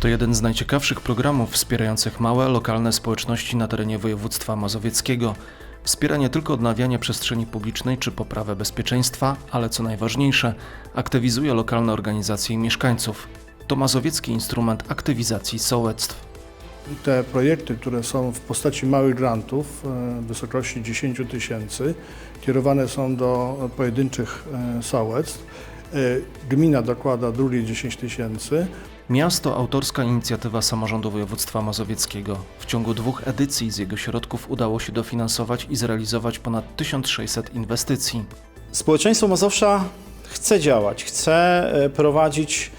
To jeden z najciekawszych programów wspierających małe, lokalne społeczności na terenie województwa mazowieckiego. Wspiera nie tylko odnawianie przestrzeni publicznej czy poprawę bezpieczeństwa, ale co najważniejsze, aktywizuje lokalne organizacje i mieszkańców. To mazowiecki instrument aktywizacji sołectw. Te projekty, które są w postaci małych grantów e, w wysokości 10 tysięcy, kierowane są do pojedynczych e, sołectw. E, Gmina dokłada drugie 10 tysięcy. Miasto autorska inicjatywa samorządu województwa mazowieckiego. W ciągu dwóch edycji z jego środków udało się dofinansować i zrealizować ponad 1600 inwestycji. Społeczeństwo Mazowsza chce działać, chce e, prowadzić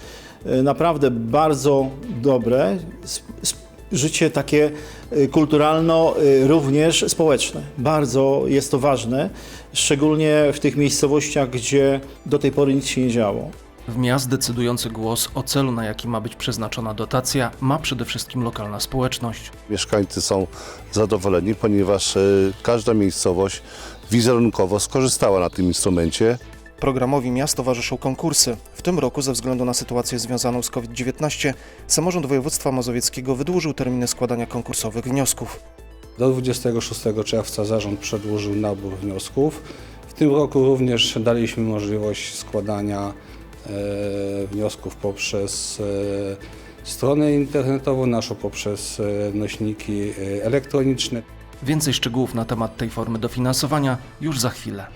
e, naprawdę bardzo dobre sp- sp- życie takie e, kulturalno, e, również społeczne. Bardzo jest to ważne, szczególnie w tych miejscowościach, gdzie do tej pory nic się nie działo. W miast decydujący głos o celu, na jaki ma być przeznaczona dotacja, ma przede wszystkim lokalna społeczność. Mieszkańcy są zadowoleni, ponieważ e, każda miejscowość wizerunkowo skorzystała na tym instrumencie. Programowi miast towarzyszą konkursy. W tym roku, ze względu na sytuację związaną z COVID-19, samorząd województwa mazowieckiego wydłużył terminy składania konkursowych wniosków. Do 26 czerwca zarząd przedłożył nabór wniosków. W tym roku również daliśmy możliwość składania e, wniosków poprzez e, stronę internetową, naszą poprzez e, nośniki e, elektroniczne. Więcej szczegółów na temat tej formy dofinansowania już za chwilę.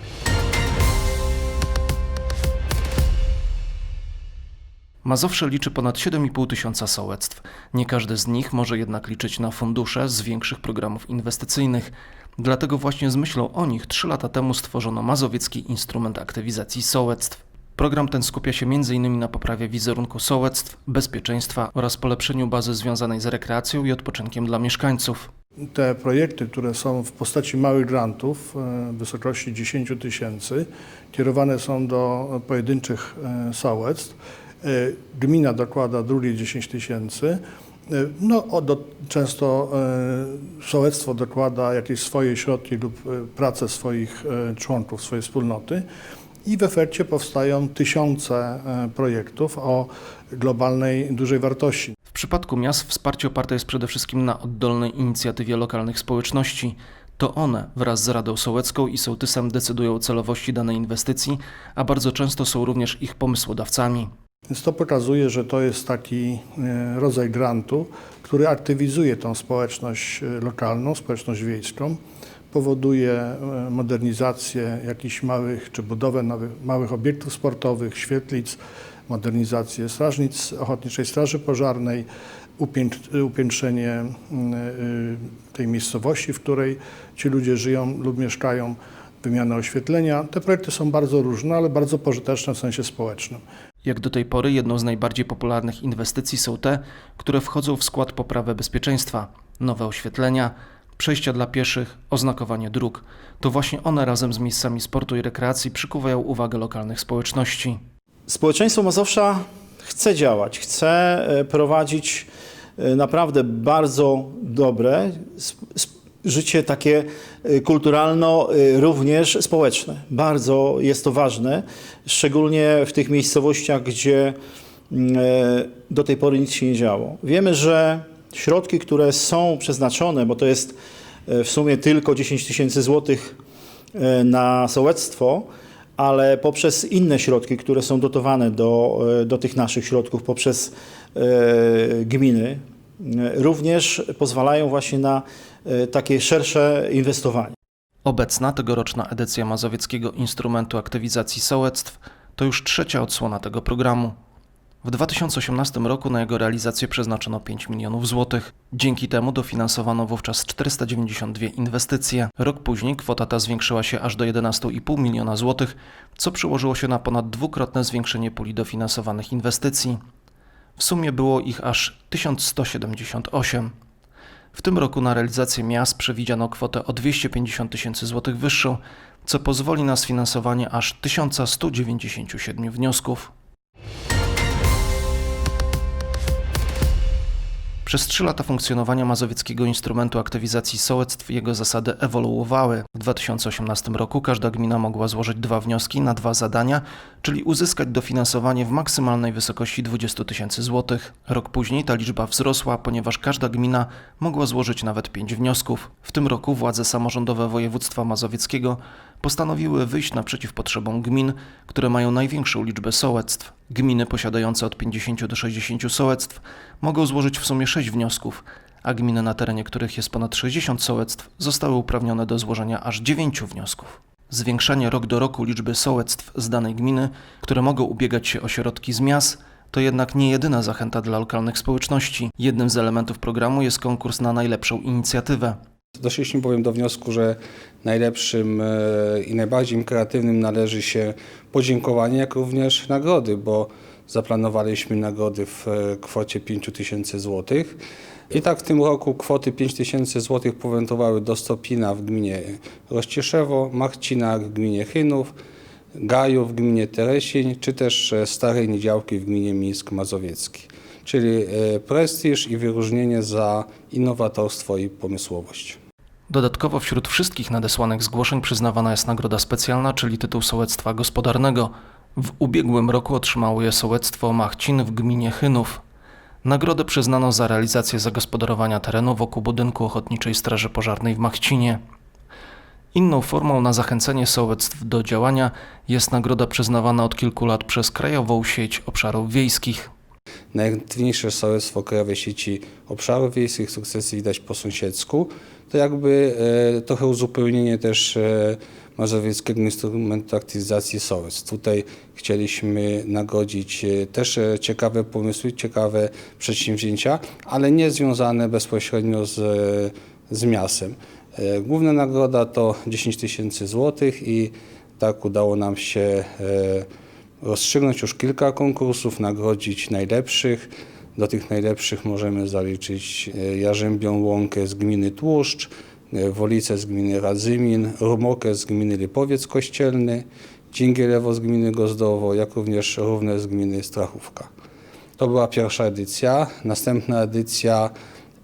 Mazowsze liczy ponad 7,5 tysiąca sołectw. Nie każde z nich może jednak liczyć na fundusze z większych programów inwestycyjnych. Dlatego właśnie z myślą o nich trzy lata temu stworzono Mazowiecki Instrument Aktywizacji Sołectw. Program ten skupia się m.in. na poprawie wizerunku sołectw, bezpieczeństwa oraz polepszeniu bazy związanej z rekreacją i odpoczynkiem dla mieszkańców. Te projekty, które są w postaci małych grantów e, w wysokości 10 tysięcy, kierowane są do pojedynczych e, sołectw. E, Gmina dokłada drugie 10 tysięcy. E, No, często e, sołectwo dokłada jakieś swoje środki lub pracę swoich członków, swojej wspólnoty i w efekcie powstają tysiące projektów o globalnej, dużej wartości. W przypadku miast wsparcie oparte jest przede wszystkim na oddolnej inicjatywie lokalnych społeczności. To one wraz z Radą Sołecką i Sołtysem decydują o celowości danej inwestycji, a bardzo często są również ich pomysłodawcami. Więc to pokazuje, że to jest taki e, rodzaj grantu, który aktywizuje tą społeczność e, lokalną, społeczność wiejską, powoduje e, modernizację jakichś małych, czy budowę nowych, małych obiektów sportowych, świetlic, modernizację strażnic Ochotniczej Straży Pożarnej, upięk- upiększenie mm, tej miejscowości, w której ci ludzie żyją lub mieszkają, wymianę oświetlenia. Te projekty są bardzo różne, ale bardzo pożyteczne w sensie społecznym. Jak do tej pory jedną z najbardziej popularnych inwestycji są te, które wchodzą w skład poprawy bezpieczeństwa, nowe oświetlenia, przejścia dla pieszych, oznakowanie dróg. To właśnie one razem z miejscami sportu i rekreacji przykuwają uwagę lokalnych społeczności. Społeczeństwo Mazowsza chce działać, chce e, prowadzić e, naprawdę bardzo dobre życie takie e, kulturalno, e, również społeczne. Bardzo jest to ważne, szczególnie w tych miejscowościach, gdzie mm, e, do tej pory nic się nie działo. Wiemy, że środki, które są przeznaczone, bo to jest e, w sumie tylko 10 tysięcy złotych e, na sołectwo, ale poprzez inne środki, które są dotowane do, do tych naszych środków, poprzez gminy, również pozwalają właśnie na e, takie szersze inwestowanie. Obecna tegoroczna edycja Mazowieckiego Instrumentu Aktywizacji Sołectw to już trzecia odsłona tego programu. W 2018 roku na jego realizację przeznaczono 5 milionów złotych. Dzięki temu dofinansowano wówczas 492 inwestycje. Rok później kwota ta zwiększyła się aż do 11,5 miliona złotych, co przełożyło się na ponad dwukrotne zwiększenie puli dofinansowanych inwestycji. W sumie było ich aż 1178. W tym roku na realizację miast przewidziano kwotę o 250 tysięcy złotych wyższą, co pozwoli na sfinansowanie aż 1197 wniosków. Przez trzy lata funkcjonowania Mazowieckiego Instrumentu Aktywizacji Sołectw jego zasady ewoluowały. W 2018 roku każda gmina mogła złożyć dwa wnioski na dwa zadania, czyli uzyskać dofinansowanie w maksymalnej wysokości 20 tysięcy złotych. Rok później ta liczba wzrosła, ponieważ każda gmina mogła złożyć nawet pięć wniosków. W tym roku władze samorządowe województwa mazowieckiego postanowiły wyjść naprzeciw potrzebom gmin, które mają największą liczbę sołectw. Gminy posiadające od 50 do 60 sołectw mogą złożyć w sumie 6 wniosków, a gminy na terenie których jest ponad 60 sołectw zostały uprawnione do złożenia aż 9 wniosków. Zwiększanie rok do roku liczby sołectw z danej gminy, które mogą ubiegać się o środki z miast, to jednak nie jedyna zachęta dla lokalnych społeczności. Jednym z elementów programu jest konkurs na najlepszą inicjatywę. Doszliśmy bowiem do wniosku, że najlepszym e, i najbardziej kreatywnym należy się podziękowanie, jak również nagrody, bo zaplanowaliśmy nagrody w e, kwocie 5 tysięcy złotych. I tak w tym roku kwoty 5 tysięcy złotych powędrowały do Stopina w gminie Rościeszewo, Marcina w gminie Chynów, Gaju w gminie Teresień, czy też e, Starej Niedziałki w gminie Mińsk Mazowiecki. Czyli prestiż i wyróżnienie za innowatorstwo i pomysłowość. Dodatkowo wśród wszystkich nadesłanych zgłoszeń przyznawana jest nagroda specjalna, czyli tytuł sołectwa gospodarnego. W ubiegłym roku otrzymało je sołectwo Machcin w gminie Chynów. Nagrodę przyznano za realizację zagospodarowania terenu wokół budynku Ochotniczej Straży Pożarnej w Machcinie. Inną formą na zachęcenie sołectw do działania jest nagroda przyznawana od kilku lat przez Krajową Sieć Obszarów Wiejskich. Najaktywniejsze sołectwo Krajowej Sieci Obszarów Wiejskich, sukcesy widać po sąsiedzku. To jakby e, trochę uzupełnienie też e, Mazowieckiego Instrumentu Aktywizacji Sołectw. Tutaj chcieliśmy nagodzić e, też e, ciekawe pomysły, ciekawe przedsięwzięcia, ale nie związane bezpośrednio z, z miastem. E, Główna nagroda to 10 tysięcy złotych i tak udało nam się rozstrzygnąć już kilka konkursów, nagrodzić najlepszych. Do tych najlepszych możemy zaliczyć e, Jarzębią Łąkę z gminy Tłuszcz, e, Wolicę z gminy Radzymin, Rumokę z gminy Lipowiec Kościelny, Dzięgielewo z gminy Gozdowo, jak również Równe z gminy Strachówka. To była pierwsza edycja. Następna edycja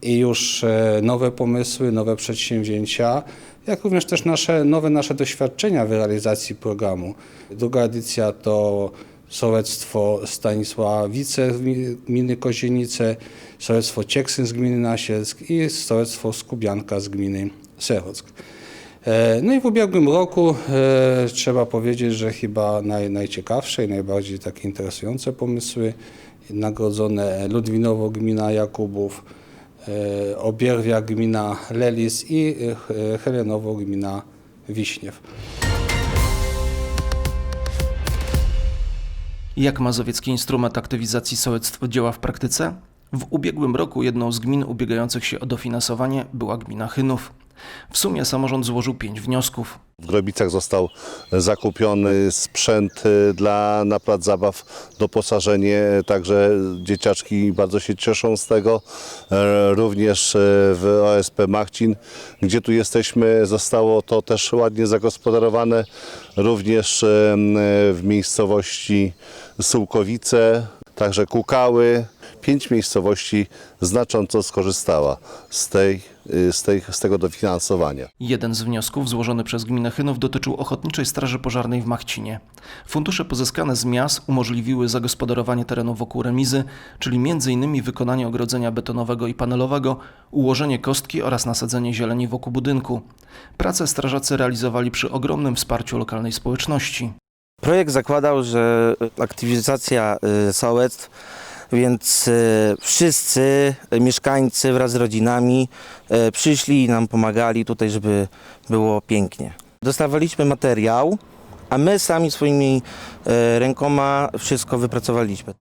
i już e, nowe pomysły, nowe przedsięwzięcia, jak również też nasze, nowe nasze doświadczenia w realizacji programu. Druga edycja to sołectwo Stanisławice z gmi- gminy Kozienice, sołectwo Cieksyn z gminy Nasielsk i sołectwo Skubianka z gminy Serock. E, No i w ubiegłym roku e, trzeba powiedzieć, że chyba naj, najciekawsze i najbardziej takie interesujące pomysły nagrodzone Ludwinowo gmina Jakubów, Obierwia gmina Lelis i e, Helenowo gmina Wiśniew. Jak Mazowiecki Instrument Aktywizacji Sołectw działa w praktyce? W ubiegłym roku jedną z gmin ubiegających się o dofinansowanie była gmina Chynów. W sumie samorząd złożył pięć wniosków. W Grobicach został zakupiony sprzęt y, dla, na plac zabaw, doposażenie, także dzieciaczki bardzo się cieszą z tego. E, Również e, w OSP Machcin, gdzie tu jesteśmy, zostało to też ładnie zagospodarowane. Również e, w miejscowości Sułkowice, także Kukały. Pięć miejscowości znacząco skorzystała z, tej, y, z, tej, z tego dofinansowania. Jeden z wniosków złożony przez gminę Chynów dotyczył Ochotniczej Straży Pożarnej w Machcinie. Fundusze pozyskane z miast umożliwiły zagospodarowanie terenu wokół remizy, czyli m.in. wykonanie ogrodzenia betonowego i panelowego, ułożenie kostki oraz nasadzenie zieleni wokół budynku. Prace strażacy realizowali przy ogromnym wsparciu lokalnej społeczności. Projekt zakładał, że aktywizacja y, sołectw, więc y, wszyscy mieszkańcy wraz z rodzinami y, przyszli i nam pomagali tutaj, żeby było pięknie. Dostawaliśmy materiał, a my sami swoimi rękoma wszystko wypracowaliśmy.